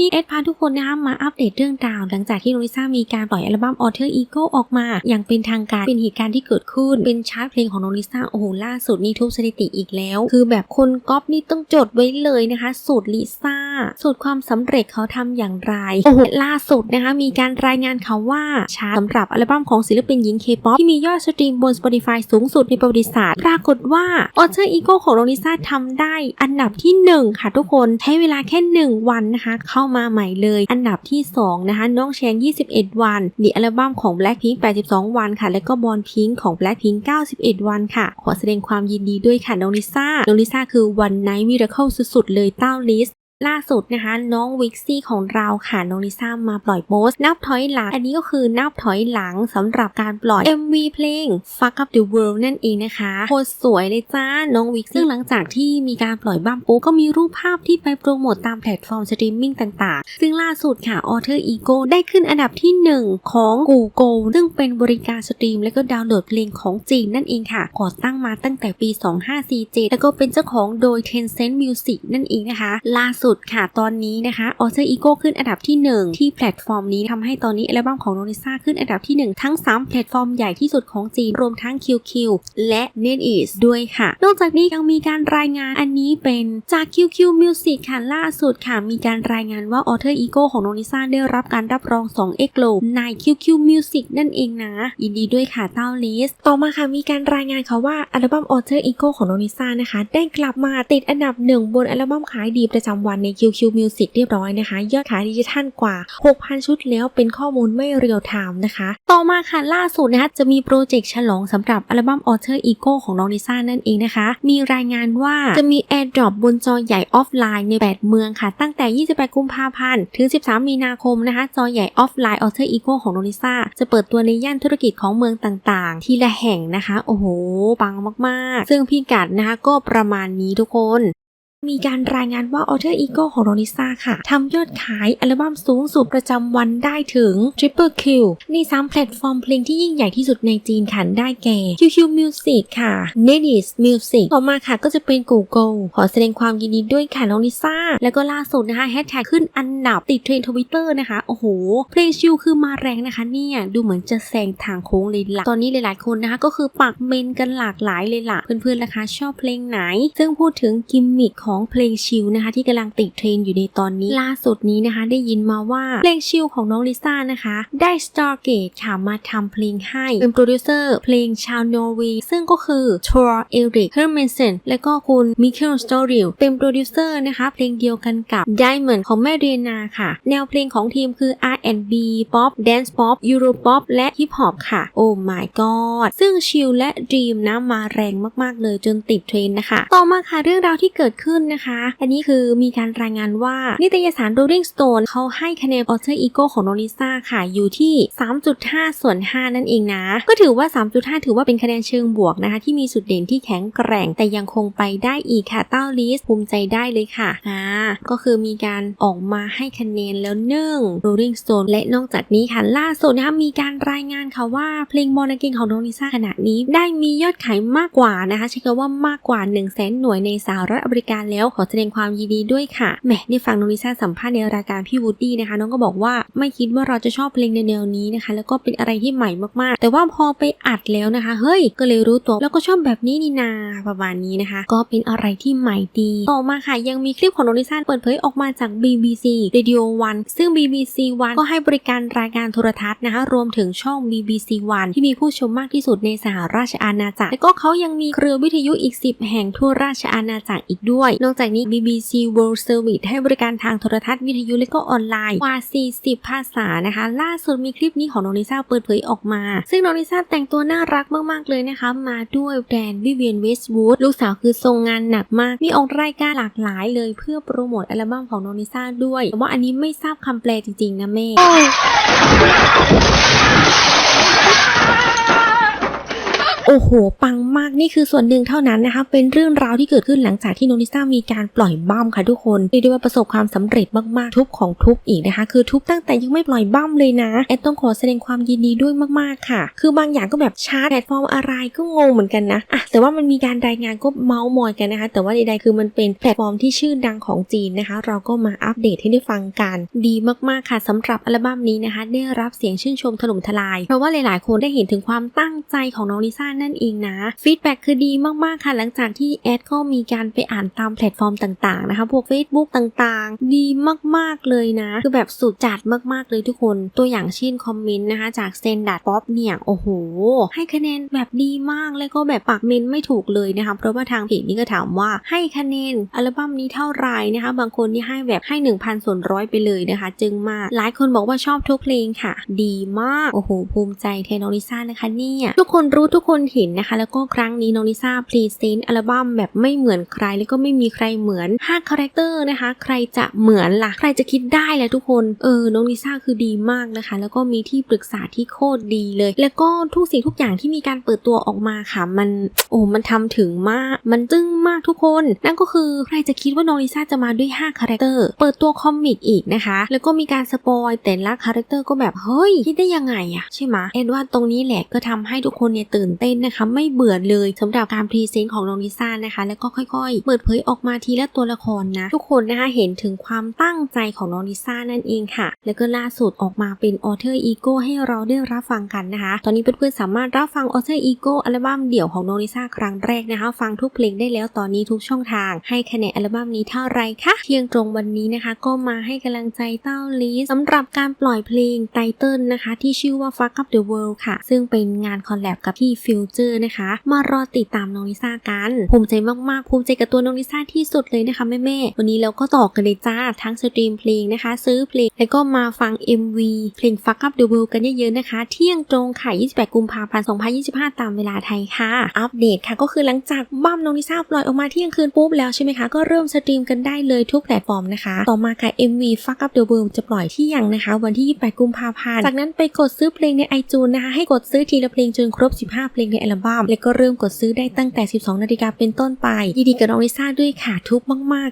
นี้เอสพาทุกคนนะคะมาอัปเดตเรื่องราว หลังจากที่โนลิซ่ามีการปล่อยอัลบั้ม Alter Ego ออกมา อย่างเป็นทางการเป็นเหตุการณ์ที่เกิดขึ้น เป็นชาร์ตเพลงของโนลิซ่าโอ้โหล่าสุดนี่ทุบสถิติอีกแล้ว คือแบบคนก๊อปนี่ต้องจดไว้เลยนะคะสูตรลิซ่า สูตรความสำเร็จเขาทำอย่างไรโอ้โหล่าสุดนะคะ มีการรายงานข่าวว่าชาร์ตสำหรับอัลบั้มของศิลปินหญิง K-POP ที่มียอดสตรีมบน Spotify สูงสุดในประวัติศาสตร์ ปรากฏว่า Alter Ego ของโนริซ่าทำได้อันดับที่ 1 ค่ะทุกคนใช้เวลาแค่ 1 วันนะคะ เข้ามาใหม่เลย อันดับที่ 2 นะคะ น้องแชง 21 วันดีอัลบั้มของ Blackpink 82 วันค่ะ และก็บอลพิงของ Blackpink 91 วันค่ะ ขอแสดงความยินดีด้วยค่ะน้องลิซ่าน้องลิซ่าคือวันไนท์มิราเคิลสุดๆเลยเต้าลิส ล่าสุดนะคะ น้องวิกซี่ของเราค่ะน้องลิซ่ามาปล่อยโพสต์นับถอยหลัง อันนี้ก็คือนับถอยหลังสำหรับการปล่อย MV เพลง Fuck Up the World นั่นเองนะคะโคตรสวยเลยจ้าน้องวิกซี่ซึ่งหลังจากที่มีการปล่อยบัมปุ๊ก็มีรูปภาพที่ไปโปรโมตตามแพลตฟอร์มสตรีมมิ่งต่างๆ ซึ่งล่าสุดค่ะ Alter Ego ได้ขึ้นอันดับที่ 1 ของ Google ซึ่งเป็นบริการสตรีม และก็ดาวน์โหลดเพลงของจีนนั่นเองค่ะก่อตั้งมาตั้งแต่ปี 2547 แล้วก็เป็นเจ้าของโดย Tencent Music นั่นเองนะคะ ล่าสุดค่ะ ตอนนี้นะคะ Alter Ego ขึ้นอันดับที่ 1 ที่แพลตฟอร์มนี้ทำให้ตอนนี้อัลบั้มของโนริซ่าขึ้นอันดับที่ 1 ทั้ง 3 แพลตฟอร์มใหญ่ที่สุดของจีน รวมทั้ง QQ และ NetEase ด้วยค่ะ นอกจากนี้ยังมีการรายงานอันนี้เป็นจาก QQ Music ค่ะล่าสุดค่ะ มีการรายงานว่า Alter Ego ของโนริซ่าได้รับการรับรอง2 X Glow ใน QQ Music นั่นเองนะยินดีด้วยค่ะเต้าลิสต่อมาค่ะมีการรายงานค่ะว่าอัลบั้ม Alter Ego ของโนริซ่านะคะ ได้กลับมาติดอันดับหนึ่งบนอัลบั้มขายดีประจำวันใน QQ Music เรียบร้อยนะคะ ยอดขายดิจิทัลกว่า 6,000 ชุดแล้วเป็นข้อมูลไม่เรียลไทม์นะคะ ต่อมาค่ะล่าสุดนะคะจะมีโปรเจกต์ฉลองสำหรับอัลบั้ม Alter Ego ของน้องลิซ่านั่นเองนะคะ มีรายงานว่าจะมี AirDrop บนจอใหญ่ออฟไลน์ใน 8 เมืองค่ะ ตั้งแต่ 28 กุมภาพันธ์ถึง 13 มีนาคมนะคะ จอใหญ่ออฟไลน์ Alter Ego ของน้องลิซ่าจะเปิดตัวในย่านธุรกิจของเมืองต่างๆ ที่ละแห่งนะคะ โอ้โหปังมากๆ ซึ่งพี่กัดนะคะก็ประมาณนี้ทุกคน มีการรายงานว่า Alter Ego ของโรนิซ่าค่ะทำยอดขายอัลบั้มสูงสุดประจำวันได้ถึง Triple Q ใน 3 แพลตฟอร์มเพลงที่ยิ่งใหญ่ที่สุดในจีนค่ะได้แก่ QQ Music ค่ะ Netis Music ต่อมาค่ะก็จะเป็น Google ขอแสดงความยินดีด้วยค่ะน้องลิซ่า แล้วก็ล่าสุดนะคะแฮชแท็กขึ้นอันดับติดเทรนด์ทวิตเตอร์นะคะ โอ้โห เพลงชิลคือมาแรงนะคะเนี่ย ดูเหมือนจะแซงทางโค้งเลยล่ะ ตอนนี้หลายๆคนนะคะก็คือปักเมนกันหลากหลายเลยล่ะ เพื่อนๆล่ะคะชอบเพลงไหน ซึ่งพูดถึงกิมมิคของเพลงชิลนะคะที่กำลังติดเทรนอยู่ในตอนนี้ล่าสุดนี้นะคะได้ยินมาว่าเพลงชิลของน้องลิซ่านะคะ ได้ Stargate ค่ะมาทำเพลงให้เป็นโปรดิวเซอร์เพลงชาวนอร์เวย์ซึ่งก็คือทอร์เอริกเฮอร์เมนเซนและก็คุณมิเคลสตอริลเป็นโปรดิวเซอร์นะคะเพลงเดียวกันกับ Diamond ของแม่เรียนาค่ะ แนวเพลงของทีมคือ R&B Pop Dance Pop Euro Pop และ Hip Hop ค่ะโอ้ my god ซึ่งชิลและ Dream นะมาแรงมากๆเลยจนติดเทรนนะคะ ต่อมาค่ะเรื่องราวที่เกิดขึ้นนะคะ อันนี้คือมีการรายงานว่า นิตยสาร Rolling Stone เขาให้คะแนน Alter Ego ของโนลิซ่าค่ะ อยู่ที่ 3.5 ส่วน 5 นั่นเองนะ ก็ถือว่า 3.5 ถือว่าเป็นคะแนนเชิงบวกนะคะ ที่มีสุดเด่นที่แข็งแกร่ง แต่ยังคงไปได้อีกค่ะเต้าลิสภูมิใจได้เลยค่ะอ่าก็คือมีการออกมาให้คะแนนแล้วหนึ่ง Rolling Stone และนอกจากนี้ค่ะล่าสุดนะคะมีการรายงานค่ะว่าเพลง Born Again ของโนลิซ่าขณะนี้ ได้มียอดขายมากกว่านะคะใช้คำว่ามากกว่า 1 0 0 0 0แสนหน่วยในสหรัฐอเมริกาแล้วขอแสดงความยินดีด้วยค่ะแหมได้ฟังโนลิซ่าสัมภาษณ์ในรายการพี่วูดดี้นะคะ น้องก็บอกว่าไม่คิดว่าเราจะชอบเพลงแนวนี้นะคะ แล้วก็เป็นอะไรที่ใหม่มากๆ แต่ว่าพอไปอัดแล้วนะคะ เฮ้ย ก็เลยรู้ตัวแล้วก็ชอบแบบนี้นี่นาประมาณนี้นะคะ ก็เป็นอะไรที่ใหม่ดี ต่อมาค่ะ ยังมีคลิปของโนลิซ่าเปิดเผยออกมาจาก BBC Radio 1ซึ่ง BBC 1ก็ให้บริการรายการโทรทัศน์นะคะ รวมถึงช่อง BBC 1ที่มีผู้ชมมากที่สุดในสหราชอาณาจักร และก็เขายังมีเครือวิทยุอีก 10 แห่งทั่วราชอาณาจักรอีกด้วยนอกจากนี้ BBC World Service ให้บริการทางโทรทัศน์วิทยุและก็ออนไลน์กว่า 40 ภาษานะคะ ล่าสุดมีคลิปนี้ของน้องลิซ่าเปิดเผยออกมา ซึ่งน้องลิซ่าแต่งตัวน่ารักมากๆเลยนะคะ มาด้วยแบรนด์วิเวียนเวสต์วูดลูกสาวคือทรงงานหนักมาก มีออกรายการหลากหลายเลยเพื่อโปรโมทอัลบั้มของน้องลิซ่าด้วยแต่ว่าอันนี้ไม่ทราบคำแปลจริงๆนะแม่ โอ้โห ปังมากนี่คือส่วนหนึ่งเท่านั้นนะคะ เป็นเรื่องราวที่เกิดขึ้นหลังจากที่โน้องลิซ่ามีการปล่อยบั้มค่ะทุกคนเรียกได้ว่าประสบความสำเร็จมากๆทุบของทุบอีกนะคะ คือทุบตั้งแต่ยังไม่ปล่อยบั้มเลยนะแอดต้องขอแสดงความยินดีด้วยมากๆค่ะ คือบางอย่างก็แบบชาร์จแพลตฟอร์มอะไรก็งงเหมือนกันนะอะแต่ว่ามันมีการรายงานก็เมาส์มอยกันนะคะ แต่ว่าใดๆคือมันเป็นแพลตฟอร์มที่ชื่อดังของจีนนะคะ เราก็มาอัปเดตให้ได้ฟังกันดีมากๆค่ะสำหรับอัลบั้มนี้นะคะ ได้รับเสียงชื่นชมถล่มทลายเพราะว่าหลายๆ คนได้เห็นถึงความตั้งใจของน้องลิซ่านั่นเองนะฟีดแบ็คือดีมากๆค่ะ หลังจากที่แอดก็มีการไปอ่านตามแพลตฟอร์มต่างๆนะคะพวก Facebook ต่างๆ ดีมากๆเลยนะ คือแบบสุดจัดมากๆเลยทุกคน ตัวอย่างเช่นคอมเมนต์นะคะจากเซนดัดป๊อปเนี่ย โอ้โห ให้คะแนนแบบดีมากแล้วก็แบบปากเมนไม่ถูกเลยนะคะ เพราะว่าทางเพจนี้ก็ถามว่าให้คะแนนอัลบั้มนี้เท่าไหร่นะคะ บางคนนี่ให้แบบให้ 1,000ส่วนร้อยไปเลยนะคะ จึงมาก หลายคนบอกว่าชอบทุกเพลงค่ะ ดีมาก โอ้โห ภูมิใจแทนน้องลิซ่านะคะเนี่ย ทุกคนรู้ทุกคนห็นนะคะ แล้วก็ครั้งนี้น้องลิซ่าพรีเซนต์อัลบั้มแบบไม่เหมือนใคร แล้วก็ไม่มีใครเหมือน5คาแรคเตอร์นะคะ ใครจะเหมือนล่ะ ใครจะคิดได้แหละทุกคน เออ น้องลิซ่าคือดีมากนะคะ แล้วก็มีที่ปรึกษาที่โคตรดีเลย แล้วก็ทุกสิ่งทุกอย่างที่มีการเปิดตัวออกมาค่ะ มัน โอ้ มันทำถึงมาก มันจึ้งมากทุกคน นั่นก็คือใครจะคิดว่าน้องลิซ่าจะมาด้วย5คาแรคเตอร์ เปิดตัวคอมิกอีกนะคะ แล้วก็มีการสปอยแต่ละคาแรคเตอร์ก็แบบ เฮ้ย คิดได้ยังไงอะใช่ไหมเอ็ดว่าตรงนี้แหละก็ทำให้ทุกคนเนี่ยตื่นเต้นนะคะไม่เบื่อเลยสำหรับการพรีเซนต์ของน้องลิซ่านะคะแล้วก็ค่อยๆ เปิดเผยออกมาทีละตัวละครนะ ทุกคนนะคะเห็นถึงความตั้งใจของน้องลิซ่านั่นเองค่ะ แล้วก็ล่าสุดออกมาเป็น Author Ego ให้เราได้รับฟังกันนะคะ ตอนนี้เพื่อนๆสามารถรับฟัง Author Ego อัลบั้มเดี่ยวของน้องลิซ่าครั้งแรกนะคะ ฟังทุกเพลงได้แล้วตอนนี้ทุกช่องทาง ให้คะแนนอัลบั้มนี้เท่าไรคะเที่ยงตรงวันนี้นะคะ ก็มาให้กำลังใจเต้าลีสำหรับการปล่อยเพลงไตเติลนะคะ ที่ชื่อว่า Fuck Up the World ค่ะ ซึ่งเป็นงานคอลแลบกับพี่ฟิลวเจอร์นะคะ มารอติดตามน้องลิซ่ากันภูมิใจมากๆภูมิใจกับตัวน้องลิซ่าที่สุดเลยนะคะแม่ๆวันนี้เราก็ต่อกันเลยจ้าทั้งสตรีมเพลงนะคะ ซื้อเพลงแล้วก็มาฟัง MV เพลง Fuck Up the World กันเยอะๆนะคะ เที่ยงตรงค่ะ28กุมภาพันธ์2025 ตามเวลาไทยค่ะ อัปเดตค่ะก็คือหลังจากบัมน้องลิซ่าปล่อยออกมาเที่ยงคืนปุ๊บแล้วใช่ไหมคะ ก็เริ่มสตรีมกันได้เลยทุกแพลตฟอร์มนะคะ ต่อมาค่ะ MV Fuck Up the World จะปล่อยที่ยังนะคะ วันที่ 28 กุมภาพันธ์ จากนั้นไปกดซื้อเพลงใน iTunes นะคะ ให้กดซื้อทีละเพลงจนครบ 15 เพลงในอัลบั้มและก็เริ่มกดซื้อได้ตั้งแต่ 12 นาฬิกาเป็นต้นไปยินดีกับน้องลิซ่าด้วยค่ะทุกมาก